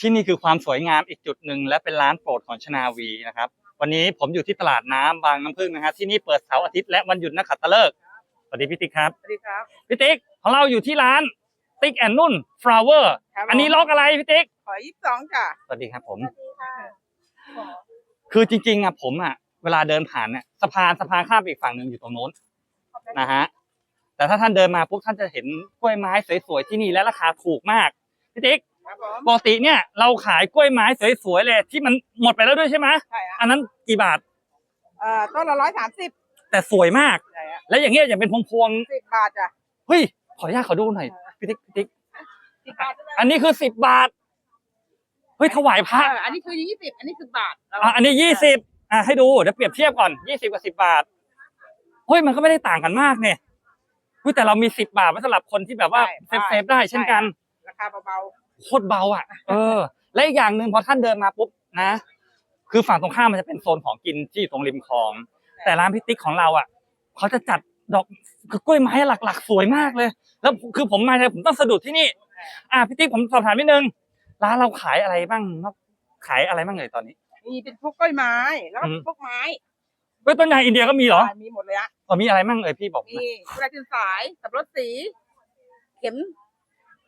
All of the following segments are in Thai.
ที่นี่คือความสวยงามอีกจุดหนึ่งและเป็นร้านโปรดของชนาวีนะครับ วันนี้ผมอยู่ที่ตลาดน้ำบางน้ำพึ่งนะครับที่นี่เปิดเสาร์อาทิตย์และวันหยุดนักขัตฤกษ์สวัสดีพี่ติ๊กครับสวัสดีครับพี่ติ๊กของเราอยู่ที่ร้านติ๊กแอนนุ่นฟลาวเวอร์ครับผมอันนี้ล็อกอะไรพี่ติ๊กขอยี่สิบสองจ้ะสวัสดีครับผมสวัสดีค่ะคือจริงๆอะผมอะเวลาเดินผ่านเนี่ยสะพานสะพานข้ามไปอีกฝั่งหนึ่งอยู่ตรงโน้นนะฮะแต่ถ้าท่านเดินมาปุ๊บท่านจะเห็นกล้วยไม้สวยๆที่นี่และราคาถูกมากพี่ติ๊กครับผม ปกติเนี่ยเราขายกล้วยไม้สวยๆเลยที่มันหมดไปแล้วด้วยใช่ไหมใช่ฮะอันนั้นกี่บาทเอ่อต้นละร้อยสามสิบแต่สวยมาก ใช่ฮะแล้วอย่างเงี้ยอย่างเป็นพวงสิบบาทจ้ะๆเฮ้ยขออนุญาตขอดูหน่อยพี่ติ๊กพี่ติ๊กสิบบาทใช่ไหมอันนี้คือสิบบาทเฮ้ยถวายพระเอออันนี้คือยี่สิบอันนี้สิบบาทเราอะอันนี้ยี่สิบอะให้ดูเดี๋ยวเปรียบเทียบก่อนยี่สิบกับสิบบาทเฮ้ยมันก็ไม่ได้ต่างกันมากเนี่ยเฮ้ยแต่เรามีสิบบาทไว้สำหรับคนที่แบบว่าเซฟเซฟๆได้เช่นกัน ราคาเบา โคตรเบาอะ เออ และอีกอย่างหนึ่งพอท่านเดินมาปุ๊บนะ คือฝั่งตรงข้ามมันจะเป็นโซนของกินที่อยู่ตรงริมคลอง แต่ร้านพิติ๊กของเราอะเขาจะจัดดอกคือกล้วยไม้หลักๆ สวยมากเลย แล้วคือผมมาเนี่ยผมต้องสะดุดที่นี่ อะพิติ๊กผมสอบถามนิดนึงร้านเราขายอะไรบ้างขายอะไรบ้างเลยตอนนี้ๆมีเป็นพวกกล้วยไม้แล้วก็อืมพวกไม้กล้วยต้นยางอินเดียก็มีเหรอ มีหมดเลยอะอ๋อมีอะไรบ้างเอ่ยพี่บอกมีมากุหลาบจืนสาย สับปะรดสี เข็มเ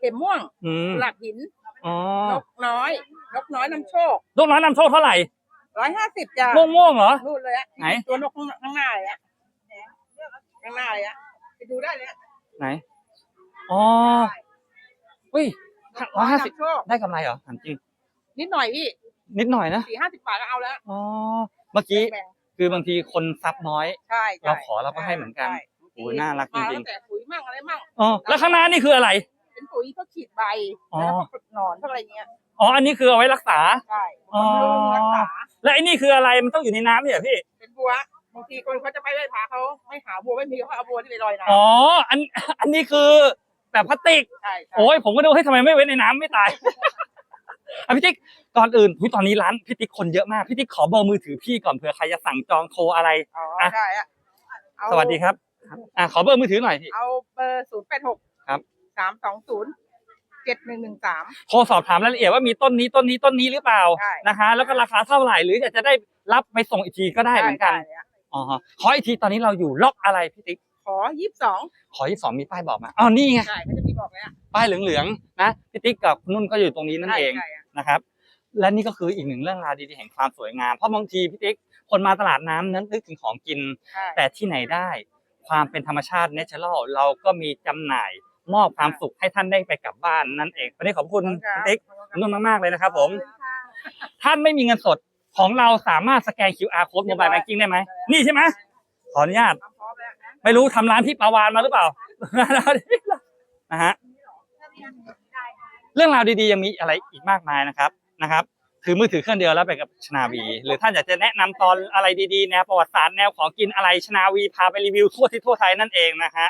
ข็มม่วงอืมกุหลาบหินอ๋อนกน้อยนกน้อยนำโชคลูกน้อยนำโชคเท่าไหร่ร้อยห้าสิบจ้ะม่วงม่วงๆเหรอ นู่นเลยอะไหน ตัวนกข้างหน้าเลยอะข้างหน้าเลยอะไปดูได้เลยอะไหนอ๋ออุ้ยร้อยห้าสิบนำโชคได้กำไรเหรอถามจริงนิดหน่อยพี่นิดหน่อยนะสี่ห้าสิบบาทก็เอาแล้วอ๋อเมื่อกี้แบ่งคือบางทีคนซับน้อยใช่ใช่เราขอเราก็ให้เหมือนกันใช่โอ้ยน่ารักจริงๆ มาตั้แต่ปุ๋ยมั่งอะไรมั่ง อ๋อแล้วข้างหน้านี่คืออะไร เป็นปุ๋ยพวกฉีดใบอ๋อแล้วก็ฝึกหนอนพวกอะไรเงี้ยอ๋ออันนี้คือเอาไว้รักษา ใช่อ๋อ บำรุงรักษาและไอ้นี่คืออะไรมันต้องอยู่ในน้ำเนี่ยเหรอพี่เป็นบัวบางทีคนเขาจะไปไหว้พระเขาไม่หาบัวไม่มีเขาเอาบัวที่ไปลอยน้อ๋ออันอันนี้คือแบบพลาสติกำใช่ใช่โอ้ยผมก็ดูให้ยทำไมไม่ไว้ในน้ำไม่ตาย อะพี่ติ๊กก่อนอื่นอุ๊ยตอนนี้ร้านพี่ติ๊กคนเยอะมากพี่ติ๊กขอเบอร์มือถือพี่ก่อนเผื่อใครจะสั่งจองโทรอะไร อ๋ออะได้อะเอาสวัสดีครับอะขอเบอร์มือถือหน่อยพี่เอาเบอร์ศูนย์แปดหกครับ สามสองศูนย์เจ็ดหนึ่งหนึ่งสาม โทรสอบถามรายละเอียดว่ามีต้นนี้ต้นนี้ต้นนี้หรือเปล่าใช่ นะคะ แล้วก็ราคาเท่าไหร่หรืออยากจะได้รับไปส่งอีกทีก็ได้เหมือนกันได้อ๋อขออีกทีตอนนี้เราอยู่ล็อกอะไรพี่ติ๊กขอยี่สิบสองขอยี่สองมีป้ายบอกมาอ๋อนี่ไงใช่เขาจะมีบอกเลยอะป้ายเหลืองๆนะพี่ติ๊กกับคุณนุ่นก็อยู่ตรงนี้นั่นเอง ใช่ใช่ะนะครับและนี่ก็คืออีกหนึ่งเรื่องราวดีๆแห่งความสวยงาม เพราะบางทีพี่ติ๊กคนมาตลาดน้ำนั้นนึกถึงของกิน ใช่แต่ที่ไหนได้ ความเป็นธรรมชาติเนเชอรัลเราก็มีจำหน่าย มอบความสุขให้ท่านได้ไปกลับบ้านนั่นเองวันนี้ขอบคุณคุณติ๊กคุณนุ่นมากๆเลยนะครับ ผม ท่านไม่มีเงินสดของเราสามารถสแกน QR code mobile banking ได้ไหมนี่ใช่ไหมขออนุญาตทำพร้อมแล้วนะไม่รู้ทำร้านที่ปาวานมาหรือเปล่านะฮะเรื่องราวดีๆยังมีอะไรอีกมากมายนะครับนะครับถือมือถือเครื่องเดียวแล้วไปกับชนาวี หรือท่านอยากจะแนะนำตอนอะไรดีๆแนวประวัติศาสตร์แนวของกินอะไรชนาวีพาไปรีวิวทั่วที่ทั่วไทยนั่นเองนะฮะ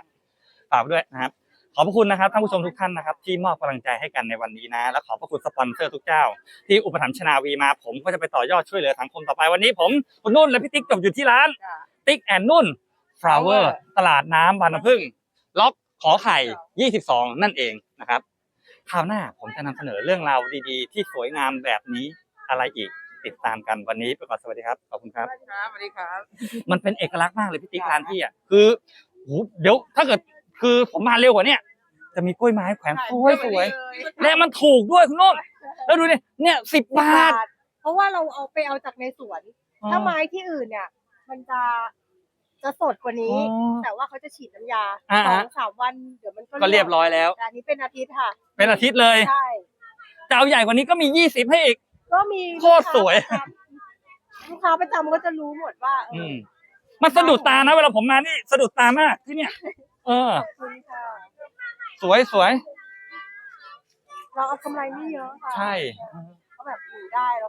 ฝากไว้ด้วยนะครับ ขอบพระคุณนะครับท่านผู้ชมทุกท่านนะครับที่มอบกำลังใจให้กันในวันนี้นะ และขอบพระคุณสปอนเซอร์ทุกเจ้า ที่อุปถัมภ์ชนาวีมาผมก็จะไปต่อยอดช่วยเหลือสังคมต่อไปวันนี้ผมคุณนุ่นและพี่ติ๊กจบอยู่ที่ร้านจ้ะติ๊กแอนนุ่น flower ตลาดน้ำบานน้ำพึ่ง ล็อกขอไข่ 22 นั่นเองนะครับคราวหน้าผมจะนำเสนอเรื่องราวดีๆ ที่สวยงามแบบนี้อะไรอีกติดตามกันวันนี้ไปก่อนสวัสดีครับขอบคุณครับครับสวัสดีครับ มันเป็นเอกลักษณ์มากเลยพี่ติ๊กร้านพี่อะคือโหเดี๋ยวถ้าเกิด คือผมมาเร็วกว่าเนี้ยจะมีกล้วยไม้แขวนสวยสวยๆและมันถูกด้วยคุณโน้นแล้วดูเนี่ยเนี่ยสิบบาท เพราะว่าเราเอาไปเอาจากในสวน ถ้าไม้ที่อื่นเนี่ย มันจะจะสดกว่านี้อ๋อแต่ว่าเขาจะฉีดน้ำยาอ่าสอฮะงสามวันเดี๋ยวมันก็ก็เรียบร้อยแล้วแต่อันนี้เป็นอาทิตย์ค่ะ เป็นอาทิตย์เลยใช่จะเอาใหญ่กว่านี้ก็มียี่สิบให้อีก ก็มีโคตรสวยลูกค้าประจำก็จะรู้หมดว่าเออือมมันสะดุดตานะเวลาผมมานี่สะดุดตามากที่เนี่ย เออ ขอบคุณค่ะสวยสวยเราเอากำไรไม่เยอะค่ะใช่ ก็แบบอยู่ได้แล้ว